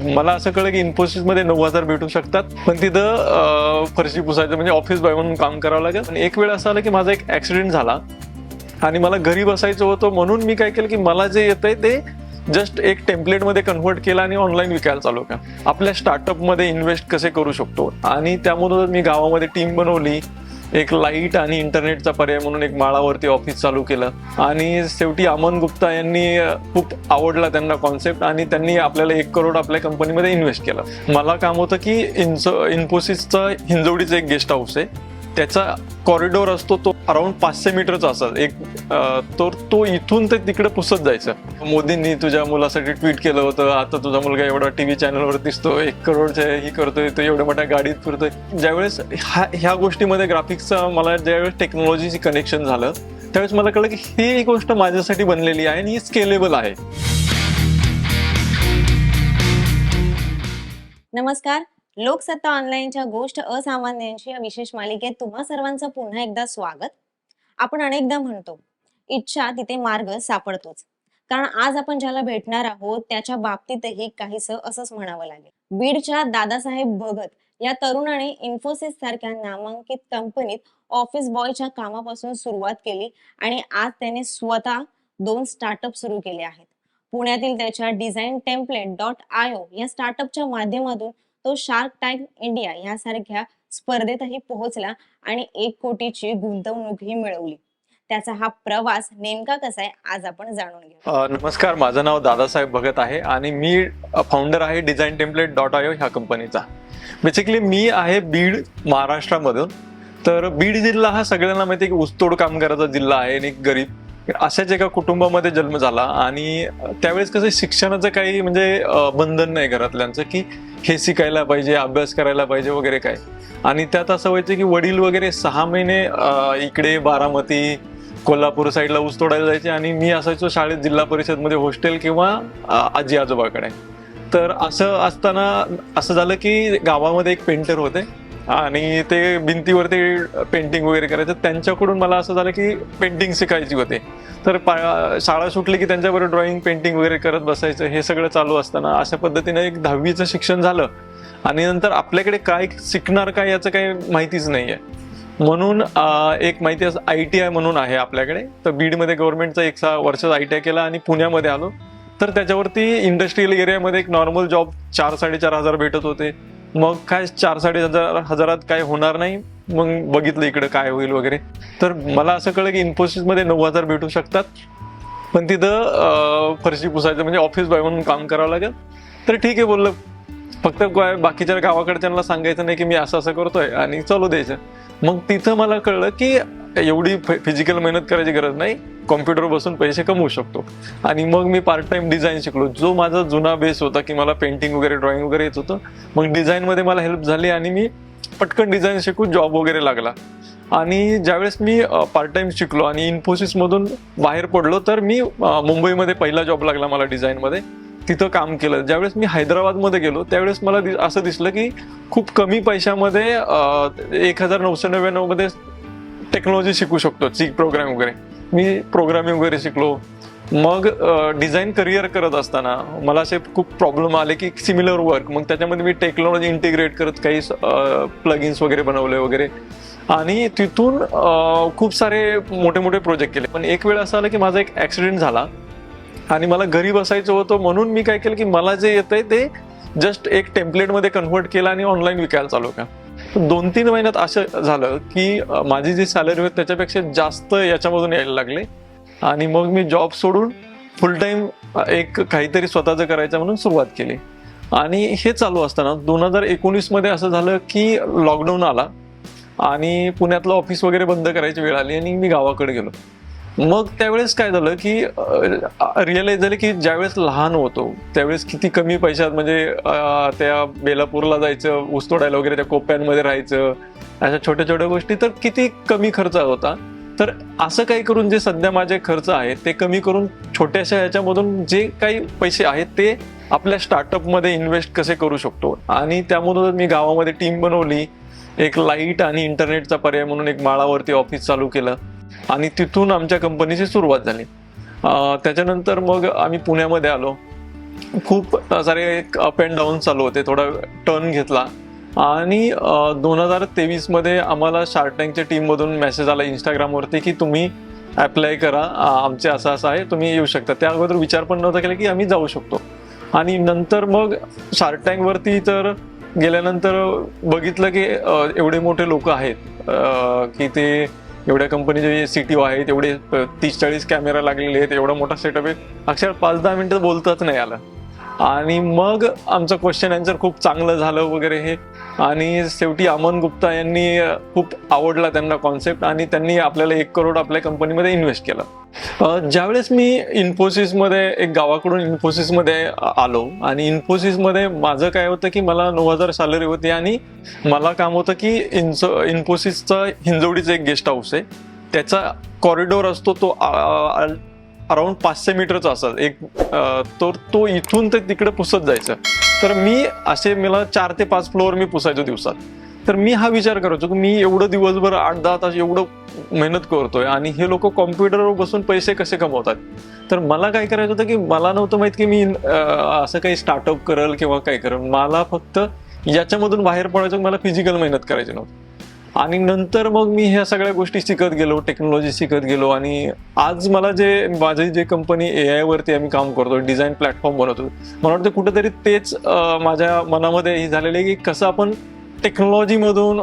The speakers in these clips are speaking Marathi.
मला असं कळलं की इन्फोसिसमध्ये नऊ हजार भेटू शकतात. पण तिथं फरशी पुसायचं म्हणजे ऑफिस बॉय म्हणून काम करावं लागेल. आणि एक वेळ असं आलं की माझा एक ऍक्सिडेंट झाला. आणि मला घरी बसायचं होतं म्हणून मी काय केलं की मला जे येतंय ते जस्ट एक टेम्पलेटमध्ये कन्व्हर्ट केला आणि ऑनलाईन विकायला चालू का आपल्या स्टार्टअपमध्ये इन्व्हेस्ट कसे करू शकतो? आणि त्यामधून मी गावामध्ये टीम बनवली. एक लाइट आणि इंटरनेटचा पर्याय म्हणून एक माळावरती ऑफिस चालू केलं. आणि शेवटी अमन गुप्ता यांनी खूप आवडला त्यांना कॉन्सेप्ट आणि त्यांनी आपल्याला एक करोड आपल्या कंपनीमध्ये इन्व्हेस्ट केलं. मला काम होतं की इन्सो इन्फोसिसचं हिंजवडीचं एक गेस्ट हाऊस आहे. त्याचा कॉरिडॉर असतो तो अराउंड पाचशे मीटरचा असा एक तर तो इथून ते तिकडे पुसत जायचं. मोदींनी तुझ्या मुलासाठी ट्विट केलं होतं. आता तुझा मुलगा एवढा टीव्ही चॅनलवर दिसतो एक करोडच्या ही करतोय तो एवढ्या मोठ्या गाडीत फिरतोय. ज्यावेळेस ह्या ह्या गोष्टीमध्ये ग्राफिक्सचा मला ज्यावेळेस टेक्नॉलॉजीशी कनेक्शन झालं त्यावेळेस मला कळलं की ही गोष्ट माझ्यासाठी बनलेली आहे आणि ही स्केलेबल आहे. नमस्कार. लोकसत्ता ऑनलाईनच्या गोष्ट असामान्यांची या विशेष मालिकेत तुम्हा सर्वांचं पुन्हा एकदा स्वागत. आपण अनेकदा म्हणतो इच्छा तिथे मार्ग सापडतोच. कारण आज आपण ज्याला भेटणार आहोत त्याच्या बाबतीतही काहीस असंच म्हणावं लागेल. बीडच्या दादासाहेब भगत या तरुणाने इन्फोसिस सारख्या नामांकित कंपनीत ऑफिस बॉयच्या कामापासून सुरुवात केली आणि आज त्याने स्वतः दोन स्टार्टअप सुरू केले आहेत. पुण्यातील त्याच्या डिझाईन टेम्पलेट डॉट आयो या स्टार्टअपच्या माध्यमातून तो शार्क टँक इंडिया यासारख्या स्पर्धेतही पोहोचला आणि एक कोटीची गुंतवणूकही मिळवली. त्याचा हा प्रवास नेमका कसा आहे आज आपण जाणून घेऊ. नमस्कार माझं नाव दादासाहेब भगत आहे आणि मी फाउंडर आहे डिझाईन टेम्पलेट डॉट आय ह्या कंपनीचा बेसिकली मी आहे बीड महाराष्ट्रामधून. तर बीड जिल्हा हा सगळ्यांना माहिती आहे की ऊसतोड कामगाराचा जिल्हा आहे आणि एक गरीब अशाच एका कुटुंबामध्ये जन्म झाला आणि त्यावेळेस कसं शिक्षणाचं काही म्हणजे बंधन नाही घरातल्यांचं की हे शिकायला पाहिजे अभ्यास करायला पाहिजे वगैरे काय. आणि त्यात असं व्हायचं की वडील वगैरे सहा महिने इकडे बारामती कोल्हापूर साईडला ऊस तोडायला जायचे आणि मी असायचो शाळेत जिल्हा परिषदमध्ये हॉस्टेल किंवा आजी आजोबाकडे तर असं असताना असं झालं की गावामध्ये एक पेंटर होते. आणि ते भिंतीवरती पेंटिंग वगैरे करायचं. त्यांच्याकडून मला असं झालं की पेंटिंग शिकायची होते. तर पा- शाळा सुटली की त्यांच्याबरोबर ड्रॉइंग पेंटिंग वगैरे करत बसायचं हे सगळं चालू असताना अशा पद्धतीने एक दहावीचं शिक्षण झालं. आणि नंतर आपल्याकडे काय शिकणार काय याचं काही माहितीच नाही आहे म्हणून एक माहिती असं आय टी आय म्हणून आहे आपल्याकडे. तर बीडमध्ये गव्हर्नमेंटचा एक सहा वर्षाचा आय टी आय केला आणि पुण्यामध्ये आलो. तर त्याच्यावरती इंडस्ट्रियल एरियामध्ये एक नॉर्मल जॉब चार साडेचार हजार भेटत होते. मग काय चार साडे हजार हजारात काय होणार नाही. मग बघितलं इकडे काय होईल वगैरे. तर मला असं कळलं की इन्फोसिसमध्ये नऊ हजार भेटू शकतात. पण तिथं फरशी पुसायचं म्हणजे ऑफिस बॉय म्हणून काम करावं लागेल. तर ठीक आहे बोललं. फक्त काय बाकीच्या गावाकडच्यांना सांगायचं नाही की मी असं असं करतोय आणि चालू द्यायचं. मग तिथं मला कळलं की एवढी फिजिकल मेहनत करायची गरज नाही. कॉम्प्युटर बसून पैसे कमवू शकतो. आणि मग मी पार्ट टाइम डिझाईन शिकलो. जो माझा जुना बेस होता की मला पेंटिंग वगैरे ड्रॉइंग वगैरे येत होतं मग डिझाईनमध्ये मला हेल्प झाली आणि मी पटकन डिझाईन शिकून जॉब वगैरे लागला. आणि ज्यावेळेस मी पार्ट टाइम शिकलो आणि इन्फोसिसमधून बाहेर पडलो तर मी मुंबईमध्ये पहिला जॉब लागला मला डिझाईनमध्ये तिथं काम केलं. ज्यावेळेस मी हैदराबादमध्ये गेलो त्यावेळेस मला दि- असं दिसलं की खूप कमी पैशामध्ये एक हजार नऊशे नव्याण्णवमध्ये टेक्नॉलॉजी शिकू शकतो ची प्रोग्राम वगैरे. मी प्रोग्रामिंग वगैरे शिकलो. मग डिझाईन करिअर करत असताना मला असे खूप प्रॉब्लेम आले की सिमिलर वर्क मग त्याच्यामध्ये मी टेक्नॉलॉजी इंटिग्रेट करत काही प्लगिन्स वगैरे बनवले वगैरे. आणि तिथून खूप सारे मोठे मोठे प्रोजेक्ट केले. पण एक वेळ असं आलं की माझा एक ॲक्सिडेंट झाला. आणि मला घरी बसायचं होतं म्हणून मी काय केलं की मला जे येतंय ते जस्ट एक टेम्पलेटमध्ये कन्व्हर्ट केलं आणि ऑनलाईन विकायला चालू का दोन तीन महिन्यात असं झालं की माझी जी सॅलरी होती त्याच्यापेक्षा जास्त याच्यामधून यायला लागले. आणि मग मी जॉब सोडून फुल टाईम एक काहीतरी स्वतःचं करायचं म्हणून सुरुवात केली. आणि हे चालू असताना दोन हजार एकोणीसमध्ये असं झालं की लॉकडाऊन आला आणि पुण्यातलं ऑफिस वगैरे बंद करायची वेळ आली आणि मी गावाकडे गेलो. मग त्यावेळेस काय झालं की रिअलाइज झालं की ज्यावेळेस लहान होतो त्यावेळेस किती कमी पैशात म्हणजे त्या बेलापूरला जायचं ऊस तोडायला वगैरे त्या कोप्यांमध्ये राहायचं अशा छोट्या छोट्या गोष्टी तर किती कमी खर्च होता. तर असं काही करून जे सध्या माझे खर्च आहेत ते कमी करून छोट्याशा ह्याच्यामधून जे काही पैसे आहेत ते आपल्या स्टार्टअपमध्ये इन्व्हेस्ट कसे करू शकतो. आणि त्यामधूनच मी गावामध्ये टीम बनवली. एक लाइट आणि इंटरनेटचा पर्याय म्हणून एक माळावरती ऑफिस चालू केलं. आणि तिथून आमच्या कंपनीची सुरुवात झाली. त्याच्यानंतर मग आम्ही पुण्यामध्ये आलो. खूप सारे अप अँड डाऊन चालू होते. थोडा टर्न घेतला. आणि दोन हजार तेवीसमध्ये आम्हाला शार्क टँकच्या टीममधून मेसेज आला इंस्टाग्रामवरती की तुम्ही अप्लाय करा. आमचे असं असं आहे तुम्ही येऊ शकता. त्या अगोदर विचार पण नव्हता केला की आम्ही जाऊ शकतो. आणि नंतर मग शार्क टँकवरती तर गेल्यानंतर बघितलं की एवढे मोठे लोक आहेत. की ते एवढ्या कंपनीचे सी टी ओ आहे तेवढे तीस चाळीस कॅमेरा लागलेले आहेत एवढा मोठा सेटअप आहे. अक्षर पाच दहा मिनिटं बोलताच नाही आला आणि मग आमचं क्वेश्चन आन्सर खूप चांगलं झालं वगैरे हे. आणि शेवटी अमन गुप्ता यांनी खूप आवडला त्यांना कॉन्सेप्ट आणि त्यांनी आपल्याला एक करोड आपल्या कंपनीमध्ये इन्व्हेस्ट केलं. ज्यावेळेस मी इन्फोसिसमध्ये एक गावाकडून इन्फोसिसमध्ये आलो आणि इन्फोसिसमध्ये माझं काय होतं की मला नऊ हजार सॅलरी होती आणि मला काम होतं की इन्सो इन्फोसिसचं हिंजवडीचं एक गेस्ट हाऊस आहे. त्याचा कॉरिडोर असतो तो अराऊंड पाचशे मीटरचा असत एक तर तो इथून ते तिकडे पुसत जायचं. तर मी असे मला चार ते पाच फ्लोअर मी पुसायचो दिवसात. तर मी हा विचार करायचो की मी एवढं दिवसभर आठ दहा तास एवढं मेहनत करतोय आणि हे लोक कॉम्प्युटरवर बसून पैसे कसे कमवतात? तर मला काय करायचं होतं की मला नव्हतं माहीत की मी असं काही स्टार्टअप करल किंवा काय करल. मला फक्त याच्यामधून बाहेर पडायचं मला फिजिकल मेहनत करायची नव्हती. आणि नंतर मग मी ह्या सगळ्या गोष्टी शिकत गेलो टेक्नॉलॉजी शिकत गेलो आणि आज मला जे माझी जे कंपनी ए आयवरती आम्ही काम करतो डिझाईन प्लॅटफॉर्म बनवतो मला वाटतं कुठेतरी तेच माझ्या मनामध्ये हे झालेलं आहे की कसं आपण टेक्नॉलॉजीमधून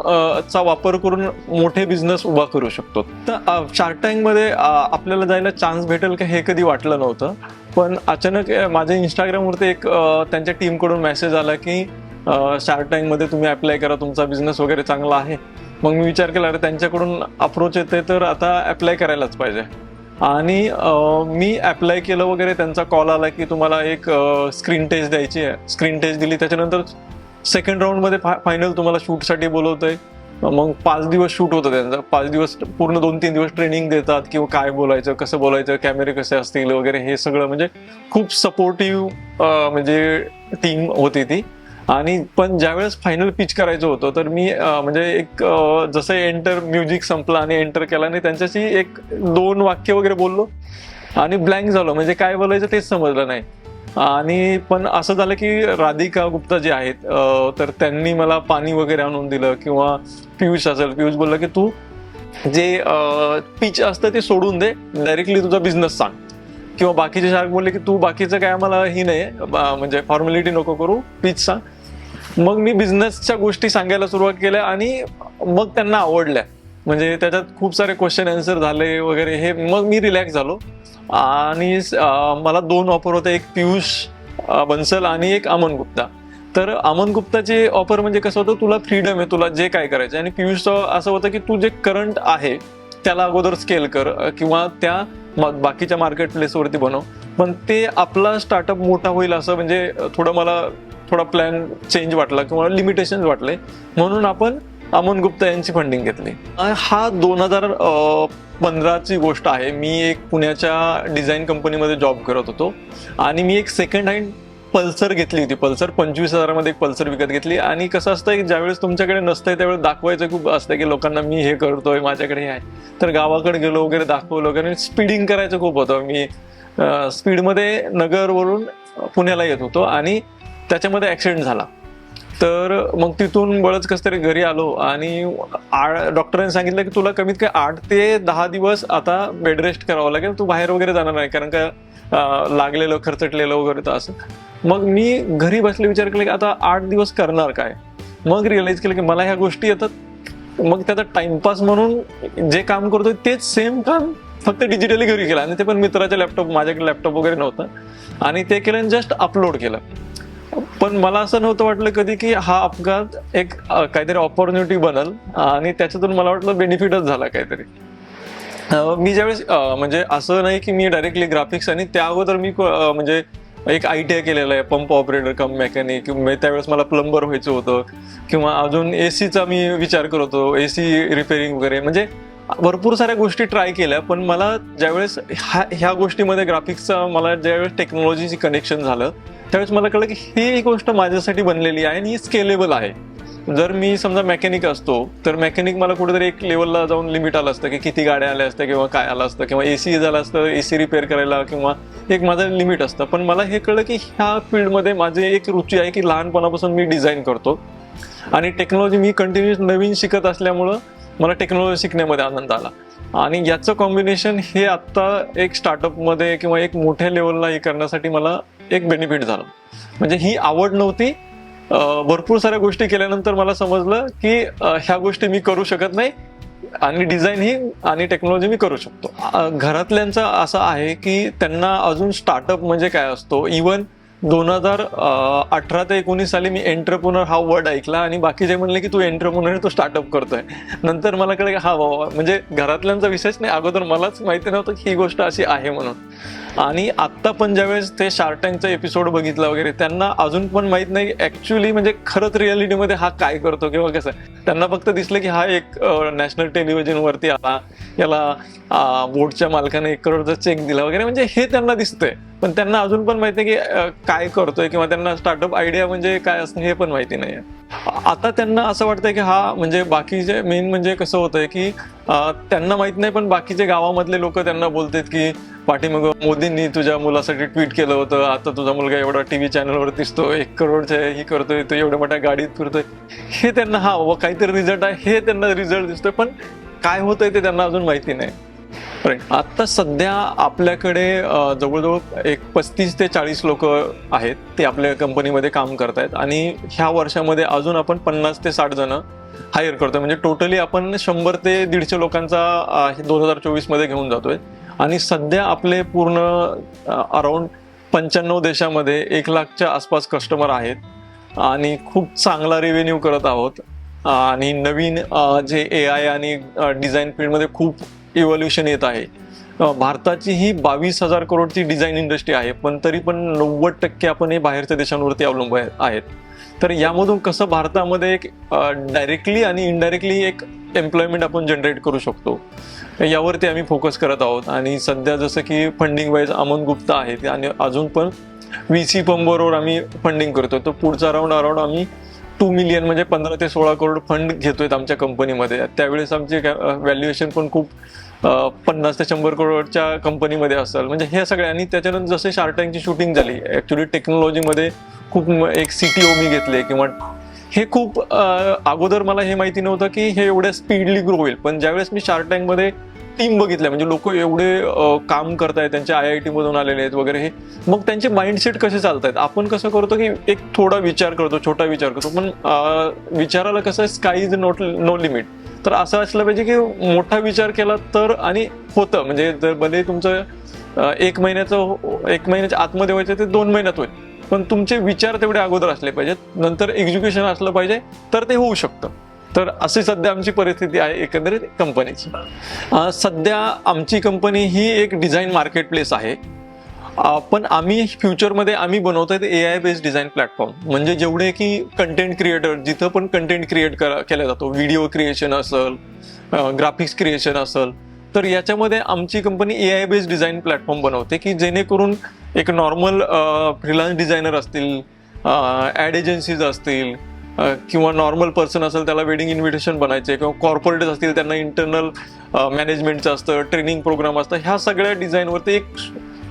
चा वापर करून मोठे बिझनेस उभा करू शकतो. तर शार्क टँकमध्ये आपल्याला जायला चान्स भेटेल का हे कधी वाटलं नव्हतं. पण अचानक माझ्या इंस्टाग्रामवरती एक त्यांच्या टीमकडून मेसेज आला की शार्क टँकमध्ये तुम्ही अप्लाय करा तुमचा बिझनेस वगैरे चांगला आहे. मग मी विचार केला अरे त्यांच्याकडून अप्रोच येते तर आता अप्लाय करायलाच पाहिजे. आणि मी अप्लाय केलं वगैरे त्यांचा कॉल आला की तुम्हाला एक स्क्रीन टेस्ट द्यायची आहे. स्क्रीन टेस्ट दिली त्याच्यानंतर सेकंड राऊंडमध्ये फायनल तुम्हाला शूटसाठी बोलवतंय. मग पाच दिवस शूट होतं त्यांचं. पाच दिवस पूर्ण दोन तीन दिवस ट्रेनिंग देतात किंवा काय बोलायचं कसं बोलायचं कॅमेरे कसे असतील वगैरे हे सगळं म्हणजे खूप सपोर्टिव्ह म्हणजे टीम होती ती. आणि पण ज्यावेळेस फायनल पिच करायचं होतं तर मी म्हणजे एक जसं एंटर म्युझिक संपलं आणि एंटर केला आणि त्यांच्याशी एक दोन वाक्य वगैरे बोललो आणि ब्लँक झालो. म्हणजे काय बोलायचं तेच समजलं नाही. आणि पण असं झालं की राधिका गुप्ता जे आहेत तर त्यांनी मला पाणी वगैरे आणून दिलं किंवा पियुष असेल पियुष बोलला की तू जे पिच असतं ते सोडून दे डायरेक्टली तुझा बिझनेस सांग. किंवा बाकीचे शार्क बोलले की तू बाकीचं काय आम्हाला ही नाही म्हणजे फॉर्मॅलिटी नको करू पिच सांग. मग मी बिझनेसच्या गोष्टी सांगायला सुरुवात केल्या आणि मग त्यांना आवडल्या. म्हणजे त्याच्यात खूप सारे क्वेश्चन आन्सर झाले वगैरे हे मग मी रिलॅक्स झालो. आणि मला दोन ऑफर होते एक पियुष बन्सल आणि एक अमन गुप्ता. तर अमन गुप्ताचे ऑफर म्हणजे कसं होतं तुला फ्रीडम आहे तुला जे काय करायचं आणि पियुषचं असं होतं की तू जे करंट आहे त्याला अगोदर स्केल कर किंवा त्या बाकीच्या मार्केट प्लेसवरती बनव. पण ते आपला स्टार्टअप मोठा होईल असं म्हणजे थोडं मला थोडा प्लॅन चेंज वाटला किंवा लिमिटेशन वाटले. म्हणून आपण अमन गुप्ता यांची फंडिंग घेतली. हा दोन हजार पंधराची गोष्ट आहे. मी एक पुण्याच्या डिझाईन कंपनीमध्ये जॉब करत होतो. आणि मी एक सेकंड हँड पल्सर घेतली होती. पल्सर पंचवीस हजारामध्ये एक पल्सर विकत घेतली. आणि कसं असतं की ज्यावेळेस तुमच्याकडे नसतंय त्यावेळेस दाखवायचं खूप असतं की लोकांना मी हे करतोय माझ्याकडे हे आहे. तर गावाकडे गेलो वगैरे दाखवलं वगैरे. स्पीडिंग करायचं खूप होतं. मी स्पीडमध्ये नगरवरून पुण्याला येत होतो. आणि त्याच्यामध्ये ॲक्सिडेंट झाला. तर मग तिथून बळच कस तरी घरी आलो आणि आ- डॉक्टरांनी सांगितलं की तुला कमीत कमी आठ ते दहा दिवस आता बेड रेस्ट करावं लागेल. तू बाहेर वगैरे जाणार नाही कारण का लागलेलं खरचटलेलं वगैरे तर असं. मग मी घरी बसले विचार केला की आता आठ दिवस करणार काय? मग रिअलाईज केलं की मला ह्या गोष्टी येतात. मग त्याचा टाइमपास म्हणून जे काम करतो तेच सेम काम फक्त डिजिटली घरी केलं. आणि ते पण मित्राच्या लॅपटॉप माझ्याकडे लॅपटॉप वगैरे नव्हतं. आणि ते केलं जस्ट अपलोड केलं. पण मला असं नव्हतं वाटलं कधी की हा अपघात एक काहीतरी ऑपॉर्च्युनिटी बनल आणि त्याच्यातून मला वाटलं बेनिफिटच झाला काहीतरी. मी ज्यावेळेस म्हणजे असं नाही की मी डायरेक्टली ग्राफिक्स आणि त्या अगोदर मी म्हणजे एक आय टी आय केलेलं आहे पंप ऑपरेटर कम मेकॅनिक त्यावेळेस मला प्लंबर व्हायचं होतं किंवा अजून ए सीचा मी विचार करत होतो ए सी रिपेअरिंग वगैरे. म्हणजे भरपूर साऱ्या गोष्टी ट्राय केल्या पण मला ज्यावेळेस ह्या ह्या गोष्टीमध्ये ग्राफिक्सचा मला ज्यावेळेस टेक्नॉलॉजीची कनेक्शन झालं त्यावेळेस मला कळलं की ही गोष्ट माझ्यासाठी बनलेली आहे आणि ही स्केलेबल आहे. जर मी समजा मेकॅनिक असतो तर मेकॅनिक मला कुठेतरी एक लेवलला जाऊन लिमिट आलं असतं की किती गाड्या आल्या असत्या किंवा काय आलं असतं किंवा ए सी झालं असतं ए सी रिपेअर करायला किंवा एक माझं लिमिट असतं. पण मला हे कळलं की ह्या फील्डमध्ये माझी एक रुची आहे की लहानपणापासून मी डिझाईन करतो. आणि टेक्नॉलॉजी मी कंटिन्युअस नवीन शिकत असल्यामुळं मला टेक्नॉलॉजी शिकण्यामध्ये आनंद आला. आणि याचं कॉम्बिनेशन हे आत्ता एक स्टार्टअपमध्ये किंवा एक मोठ्या लेवलला हे करण्यासाठी मला एक बेनिफिट झालं. म्हणजे ही आवड नव्हती. भरपूर साऱ्या गोष्टी केल्यानंतर मला समजलं की ह्या गोष्टी मी करू शकत नाही आणि डिझाईन ही आणि टेक्नॉलॉजी मी करू शकतो. घरातल्यांचं असं आहे की त्यांना अजून स्टार्टअप म्हणजे काय असतो? इवन दोन हजार अठरा ते एकोणीस साली मी एंटरप्रुनर हा वर्ड ऐकला आणि बाकीचे म्हणले की तू एंटरप्रोनर तो स्टार्टअप करतोय. नंतर मला कळे हा बाबा म्हणजे घरातल्यांचा विषयच नाही अगोदर मलाच माहिती नव्हतं की ही गोष्ट अशी आहे म्हणून. आणि आत्ता पण ज्यावेळेस ते शार्क टँकचा एपिसोड बघितला वगैरे त्यांना अजून पण माहीत नाही ॲक्च्युली म्हणजे खरंच रियालिटीमध्ये हा काय करतो किंवा कसं आहे. त्यांना फक्त दिसलं की हा एक नॅशनल टेलिव्हिजनवरती आला याला बोर्डच्या मालकाने एक करोडचा चेक दिला वगैरे म्हणजे हे त्यांना दिसतंय. पण त्यांना अजून पण माहिती की काय करतोय किंवा त्यांना स्टार्टअप आयडिया म्हणजे काय असणं हे पण माहिती नाही आता त्यांना असं वाटतंय की हा म्हणजे बाकीचे मेन म्हणजे कसं होतंय की त्यांना माहीत नाही पण बाकीचे गावामधले लोक त्यांना बोलतात की पाठीमग मोदींनी तुझ्या मुलासाठी ट्विट केलं होतं आता तुझा मुलगा एवढा टीव्ही चॅनलवर दिसतो एक करोडच्या ही करतोय तो एवढ्या मोठ्या गाडीत फिरतोय. हे त्यांना हा बाबा काहीतरी रिझल्ट आहे हे त्यांना रिझल्ट दिसतोय पण काय होतंय ते त्यांना अजून माहिती नाही. आता सध्या आपल्याकडे जवळजवळ एक पस्तीस ते चाळीस लोक आहेत ते आपल्या कंपनीमध्ये काम करतायत. आणि ह्या वर्षामध्ये अजून आपण पन्नास ते साठ जण हायर करतोय. म्हणजे टोटली आपण शंभर ते दीडशे लोकांचा दोन हजार चोवीसमध्ये घेऊन जातोय. आणि सध्या आपले पूर्ण अराउंड पंच्याण्णव देशामध्ये एक लाखच्या आसपास कस्टमर आहेत. आणि खूप चांगला रेव्हेन्यू करत आहोत. आणि नवीन जे ए आय आणि डिझाईन फील्डमध्ये खूप इव्हॉल्युशन येत आहे. भारताची ही बावीस हजार करोडची डिझाईन इंडस्ट्री आहे पण तरी पण नव्वद टक्के आपण हे बाहेरच्या देशांवरती अवलंबून आहेत. तर यामधून कसं भारतामध्ये एक डायरेक्टली आणि इनडायरेक्टली एक एम्प्लॉयमेंट आपण जनरेट करू शकतो यावरती आम्ही फोकस करत आहोत. आणि सध्या जसं की फंडिंग वाईज अमन गुप्ता आहेत आणि अजून पण व्ही सी पंबरवर आम्ही फंडिंग करतो तर पुढचा राऊंड अराऊंड आम्ही टू मिलियन म्हणजे पंधरा ते सोळा करोड फंड घेतोय आमच्या कंपनीमध्ये त्यावेळेस आमचे व्हॅल्युएशन पण खूप पन्नास ते शंभर करोडच्या कंपनीमध्ये असेल. म्हणजे हे सगळे आणि त्याच्यानंतर जसे शार्क टँकची शूटिंग झाली ॲक्च्युली टेक्नॉलॉजीमध्ये खूप एक सी टी ओ मी घेतले किंवा हे खूप अगोदर मला हे माहिती नव्हतं की हे एवढ्या स्पीडली ग्रो होईल. पण ज्यावेळेस मी शार्क टँकमध्ये टीम बघितल्या. म्हणजे लोक एवढे काम करतायत त्यांच्या आय आय टी मधून आलेले आहेत वगैरे हे मग त्यांचे माइंडसेट कसे चालतायत? आपण कसं करतो की एक थोडा विचार करतो छोटा विचार करतो पण विचाराला कसं sky is not no limit तर असं असलं पाहिजे की मोठा विचार केला तर आणि होतं. म्हणजे जर भले तुमचं एक महिन्याचं एक महिन्याच्या आतमध्ये व्हायचं ते दोन महिन्यात होईल. पण तुमचे विचार तेवढे अगोदर असले पाहिजेत. नंतर एक्झिक्युशन असलं पाहिजे तर ते होऊ शकतं. तर अशी सध्या आमची परिस्थिती आहे एकंदरीत कंपनीची. सध्या आमची कंपनी ही एक डिझाईन मार्केट प्लेस आहे पण आम्ही फ्युचरमध्ये आम्ही बनवतोय A I based design platform. म्हणजे जेवढे की कंटेंट क्रिएटर जिथं पण कंटेंट क्रिएट केला जातो. व्हिडिओ क्रिएशन असेल ग्राफिक्स क्रिएशन असेल तर याच्यामध्ये आमची company A I based design platform बनवते की जेणेकरून एक नॉर्मल फ्रीलान्स डिझायनर असतील ॲड एजन्सीज असतील किंवा नॉर्मल पर्सन असेल त्याला वेडिंग इन्व्हिटेशन बनायचे किंवा कॉर्पोरेट असतील त्यांना इंटरनल मॅनेजमेंटचं असतं ट्रेनिंग प्रोग्राम असतं ह्या सगळ्या डिझाईनवरती एक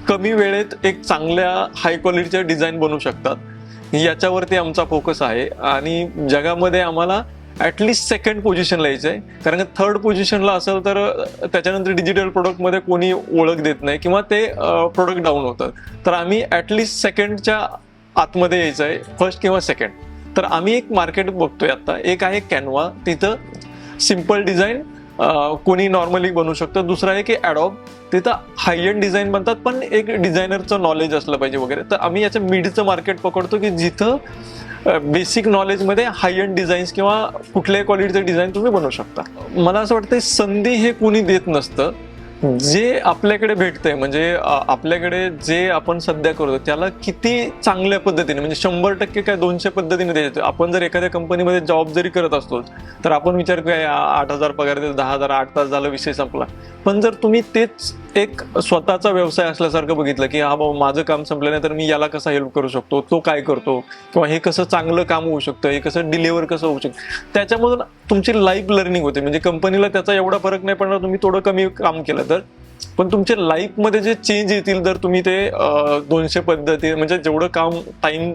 कमी वेळेत एक चांगल्या हाय क्वालिटीच्या डिझाईन बनवू शकतात. याच्यावरती आमचा फोकस आहे आणि जगामध्ये आम्हाला ॲटलिस्ट सेकंड पोझिशनला यायचं आहे कारण का थर्ड पोझिशनला असेल तर त्याच्यानंतर डिजिटल प्रोडक्टमध्ये कोणी ओळख देत नाही किंवा ते प्रोडक्ट डाऊन होतात. तर आम्ही ॲटलिस्ट सेकंडच्या आतमध्ये यायचं आहे फर्स्ट किंवा सेकंड तर आम्ही एक मार्केट बघतोय आता. एक आहे कॅनवा. तिथं सिंपल डिझाईन कोणी नॉर्मली बनवू शकतं. दुसरं आहे की ॲडॉब तिथं हाय एंड डिझाईन बनतात पण एक डिझायनरचं नॉलेज असलं पाहिजे वगैरे. तर आम्ही याचं मिडचं मार्केट पकडतो की जिथं बेसिक नॉलेजमध्ये हाय एंड डिझाईन्स किंवा कुठल्याही क्वालिटीचं डिझाईन तुम्ही बनवू शकता. मला असं वाटतं संधी हे कोणी देत नसतं. जे आपल्याकडे भेटतंय म्हणजे आपल्याकडे जे आपण सध्या करतो त्याला किती चांगल्या पद्धतीने म्हणजे शंभर टक्के काय दोनशे पद्धतीने द्यायचं आपण जर एखाद्या कंपनीमध्ये जॉब जरी करत असतो तर आपण विचार काय आठ हजार पगार देतो दहा हजार आठ तास झालं विषय संपला. पण जर तुम्ही तेच एक स्वतःचा व्यवसाय असल्यासारखं बघितलं की हा बाबा माझं काम संपलं नाही तर मी याला कसा हेल्प करू शकतो तो काय करतो किंवा हे कसं चांगलं काम होऊ शकतं हे कसं डिलिव्हर कसं होऊ शकतं त्याच्यामधून तुमची लाईफ लर्निंग होते. म्हणजे कंपनीला त्याचा एवढा फरक नाही पडणार तुम्ही थोडं कमी काम केलं तर. पण तुमच्या लाईफमध्ये जे चेंज येतील जर तुम्ही ते दोनशे पद्धती म्हणजे जेवढं काम टाइम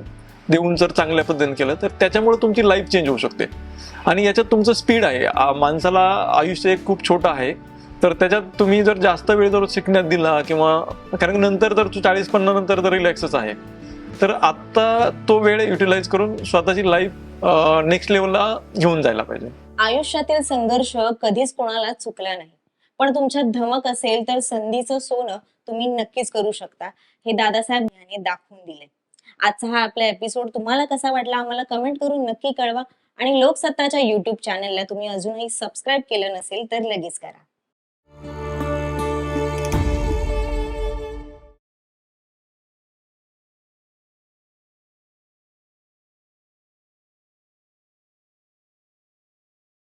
देऊन जर चांगल्या पद्धतीने केलं तर त्याच्यामुळे तुमची लाईफ चेंज होऊ शकते. आणि याच्यात तुमचं स्पीड आहे. माणसाला आयुष्य एक खूप छोटं आहे. तर त्याच्यात तुम्ही जर जास्त वेळ जर शिकण्यात दिला किंवा कारण नंतर जर तू चाळीस पन्नास नंतर तर रिलॅक्सच आहे तर आत्ता तो वेळ युटिलाइज करून स्वतःची लाईफ नेक्स्ट लेवलला घेऊन जायला पाहिजे. आयुष्यातील संघर्ष कधीच कोणाला चुकला नाही. पण तुमच्यात धमक असेल तर संधीचं सोनं तुम्ही नक्कीच करू शकता. हे दादासाहेब यांनी दाखवून दिले. आजचा हा आपला एपिसोड तुम्हाला कसा वाटला आम्हाला कमेंट करून नक्की कळवा. आणि लोकसत्ताच्या युट्यूब चॅनलला तुम्ही अजूनही सबस्क्राईब केलं नसेल तर लगेच करा.